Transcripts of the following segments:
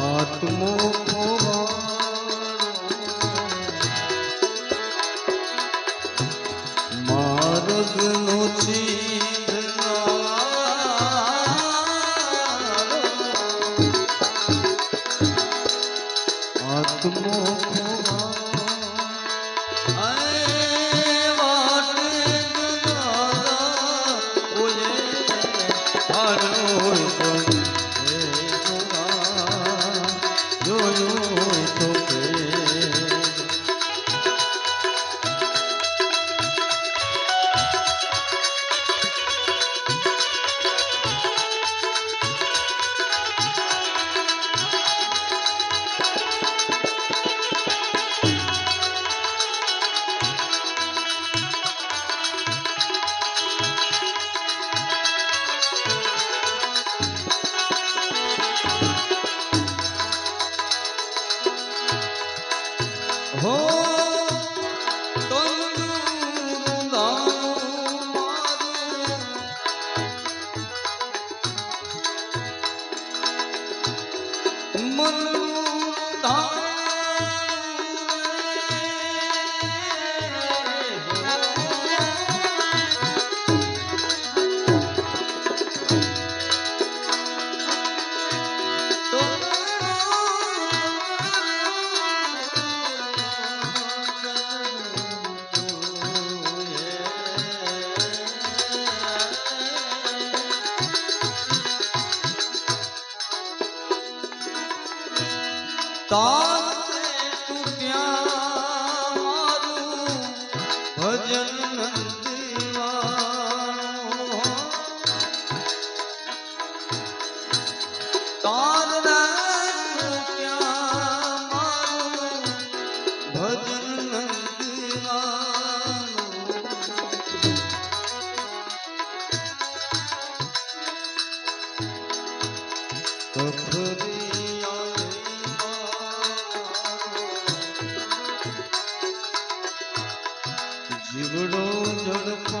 આત્મો মানুষ জন্য శివుడో జడుకో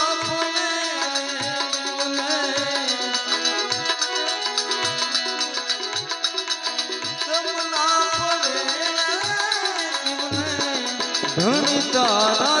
জনতা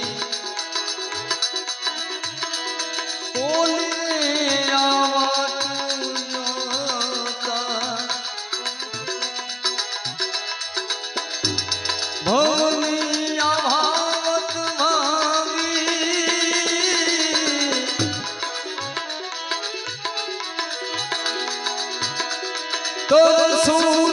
todo sul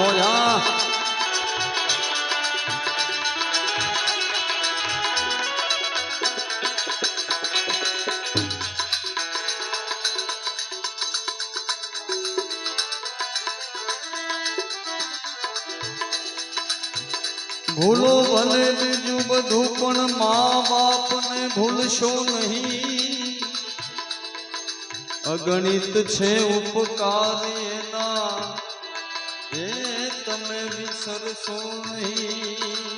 Bhoja ભૂલો ભલે બીજું બધું પણ મા બાપને ભૂલશો નહીં. અગણિત છે ઉપકારી તમે વિસરશો નહીં.